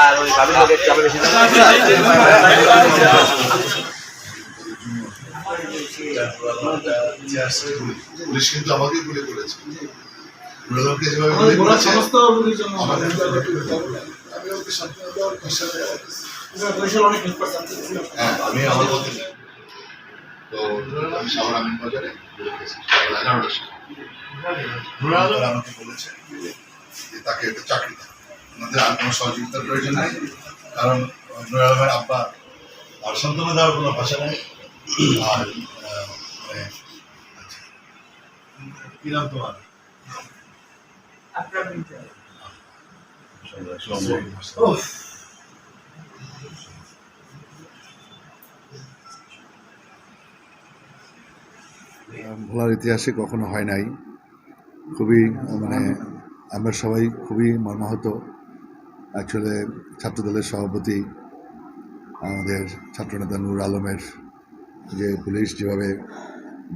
আর police কিন্তু আমাকে গুলি করেছে। প্রধানকে যেভাবে গুলি আমাদের আমি ওকে সান্ত্বনা দেওয়ার হিসাবে হ্যাঁ আমি আমার মধ্যে তো আমি সাবার আমিন বাজারে গুলি খেয়েছি সকাল এগারোটার সময়। আমাকে বলেছে যে তাকে একটা চাকরি আমাদের আর কোনো সহযোগিতার প্রয়োজন নাই কারণ নুরাল ভাই আব্বা আর সান্ত্বনা দেওয়ার কোনো ভাষা নাই। আর মানে আচ্ছা। কি নাম তোমার? ভোলার ইতিহাসে কখনো হয় নাই। খুবই মানে আমরা সবাই খুবই মর্মাহত। অ্যাকচুয়ালি ছাত্রদলের সভাপতি আমাদের ছাত্রনেতা নূর আলমের যে পুলিশ যেভাবে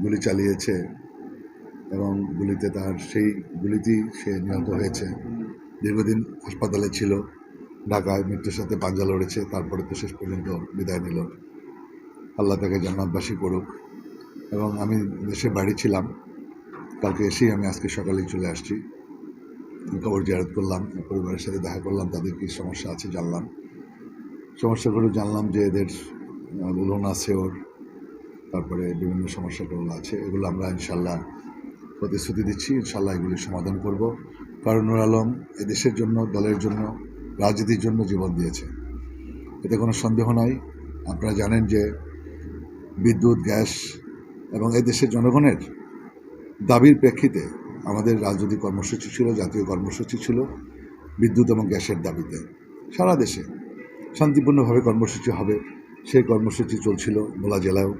গুলি চালিয়েছে এবং গুলিতে তার সেই গুলিতেই সে নিহত হয়েছে। দীর্ঘদিন হাসপাতালে ছিল, ঢাকায় মৃত্যুর সাথে পাঞ্জা লড়েছে, তারপরে তো শেষ পর্যন্ত বিদায় নিল। আল্লাহ তাকে জান্নাতবাসী করুক। এবং আমি দেশে বাড়ি ছিলাম, কালকে এসেই আমি আজকে সকালেই চলে আসছি। খবর জিয়ারত করলাম, পরিবারের সাথে দেখা করলাম, তাদের কী সমস্যা আছে জানলাম। সমস্যাগুলো জানলাম যে এদের লোন আছে ওর, তারপরে বিভিন্ন সমস্যাগুলো আছে, এগুলো আমরা ইনশাল্লাহ প্রতিশ্রুতি দিচ্ছি ইনশাল্লাহ এগুলি সমাধান করব। কারণ নুর আলম এদেশের জন্য, দলের জন্য, রাজনীতির জন্য জীবন দিয়েছে। এতে কোনো সন্দেহ নাই। আপনারা জানেন যে বিদ্যুৎ, গ্যাস এবং এই দেশের জনগণের দাবির প্রেক্ষিতে আমাদের রাজনৈতিক কর্মসূচি ছিল, জাতীয় কর্মসূচি ছিল বিদ্যুৎ এবং গ্যাসের দাবিতে। সারা দেশে শান্তিপূর্ণভাবে কর্মসূচি হবে। সেই কর্মসূচি চলছিল ভোলা জেলায়ও।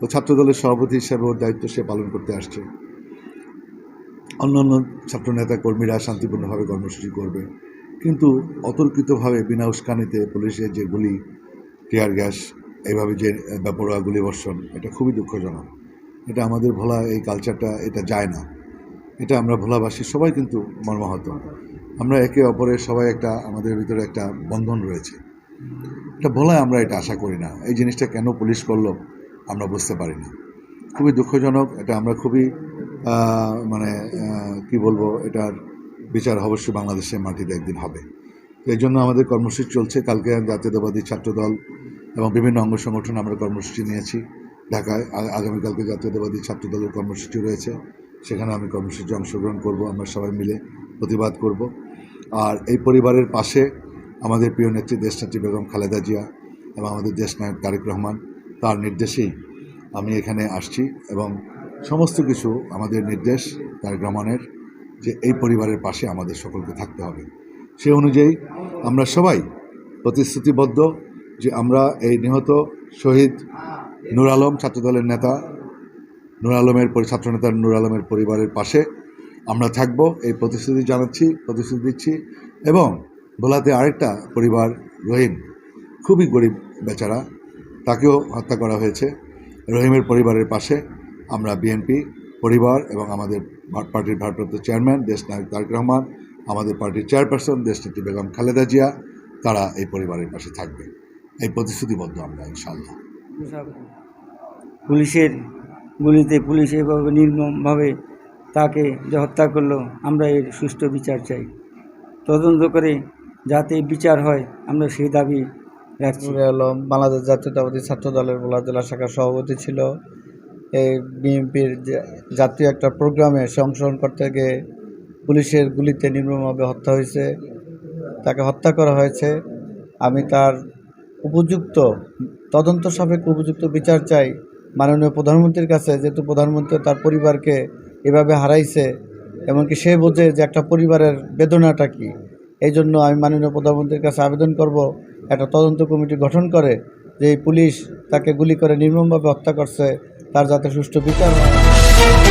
তো ছাত্রদলের সভাপতি হিসাবে ওর দায়িত্ব সে পালন করতে আসছে। অন্যান্য ছাত্রনেতা কর্মীরা শান্তিপূর্ণভাবে কর্মসূচি করবে। কিন্তু অতর্কিতভাবে বিনা উস্কানিতে পুলিশের যে গুলি, টিয়ার গ্যাস এইভাবে যে বেপরোয়া গুলিবর্ষণ, এটা খুবই দুঃখজনক। এটা আমাদের ভোলা এই কালচারটা এটা যায় না। এটা আমরা ভোলাবাসী সবাই কিন্তু মর্মাহত। আমরা একে অপরের সবাই একটা, আমাদের ভিতরে একটা বন্ধন রয়েছে। এটা ভোলায় আমরা এটা আশা করি না। এই জিনিসটা কেন পুলিশ করল, আমরা বুঝতে পারি না। খুবই দুঃখজনক। এটা আমরা খুবই মানে কি বলব, এটার বিচার অবশ্যই বাংলাদেশের মাটিতে একদিন হবে। এই জন্য আমাদের কর্মসূচি চলছে। কালকে জাতীয়তাবাদী ছাত্রদল এবং বিভিন্ন অঙ্গ সংগঠন আমরা কর্মসূচি নিয়েছি। ঢাকায় আগামীকালকে জাতীয়তাবাদী ছাত্রদলের কর্মসূচি রয়েছে। সেখানে আমি কর্মসূচি অংশগ্রহণ করব, আমরা সবাই মিলে প্রতিবাদ করব। আর এই পরিবারের পাশে আমাদের প্রিয় নেত্রী দেশনেত্রী বেগম খালেদা জিয়া এবং আমাদের দেশ নায়ক তারেক রহমান, তার নির্দেশেই আমি এখানে আসছি এবং সমস্ত কিছু আমাদের নির্দেশ তারেক রহমানের। যে এই পরিবারের পাশে আমাদের সকলকে থাকতে হবে। সে অনুযায়ী আমরা সবাই প্রতিশ্রুতিবদ্ধ যে আমরা এই নিহত শহীদ নূর আলম ছাত্রদলের নেতা, নূর আলমের ছাত্রনেতা নূর আলমের পরিবারের পাশে আমরা থাকব, এই প্রতিশ্রুতি জানাচ্ছি, প্রতিশ্রুতি দিচ্ছি এবং ভোলাতে আরেকটা পরিবার, রহিম, খুবই গরিব বেচারা, তাকেও হত্যা করা হয়েছে। রহিমের পরিবারের পাশে আমরা বিএনপি পরিবার এবং আমাদের পার্টির ভারপ্রাপ্ত চেয়ারম্যান দেশ নায়ক তারেক রহমান আমাদের পার্টির চেয়ারপারসন দেশনেত্রী বেগম খালেদা জিয়া তারা এই পরিবারের পাশে থাকবে। এই প্রতিশ্রুতিবদ্ধ আমরা ইনশাল্লাহ পুলিশের গুলিতে পুলিশ এভাবে নির্মমভাবে তাকে যে হত্যা করল আমরা এর সুষ্ঠু বিচার চাই। তদন্ত করে যাতে বিচার হয় আমরা সেই দাবি রাখছি। আলম বাংলাদেশ জাতীয়তাবাদী ছাত্র দলের ভোলা জেলা শাখার সভাপতি ছিল। এই বিএনপির জাতীয় একটা প্রোগ্রামে সে অংশগ্রহণ করতে গিয়ে পুলিশের গুলিতে নির্মমভাবে হত্যা হয়েছে। তাকে হত্যা করা হয়েছে। আমি তার উপযুক্ত, তদন্ত সাপেক্ষ উপযুক্ত বিচার চাই। মাননীয় প্রধানমন্ত্রীর কাছে, যেহেতু প্রধানমন্ত্রী তার পরিবারকে এভাবে হারাইছে, এমনকি সে বোঝে যে একটা পরিবারের বেদনাটা কী। এই জন্য আমি মাননীয় প্রধানমন্ত্রীর কাছে আবেদন করব, একটা তদন্ত কমিটি গঠন করে যে পুলিশ তাকে গুলি করে নির্মমভাবে হত্যা করছে। তার যাতে সুষ্ঠু বিচার হয়।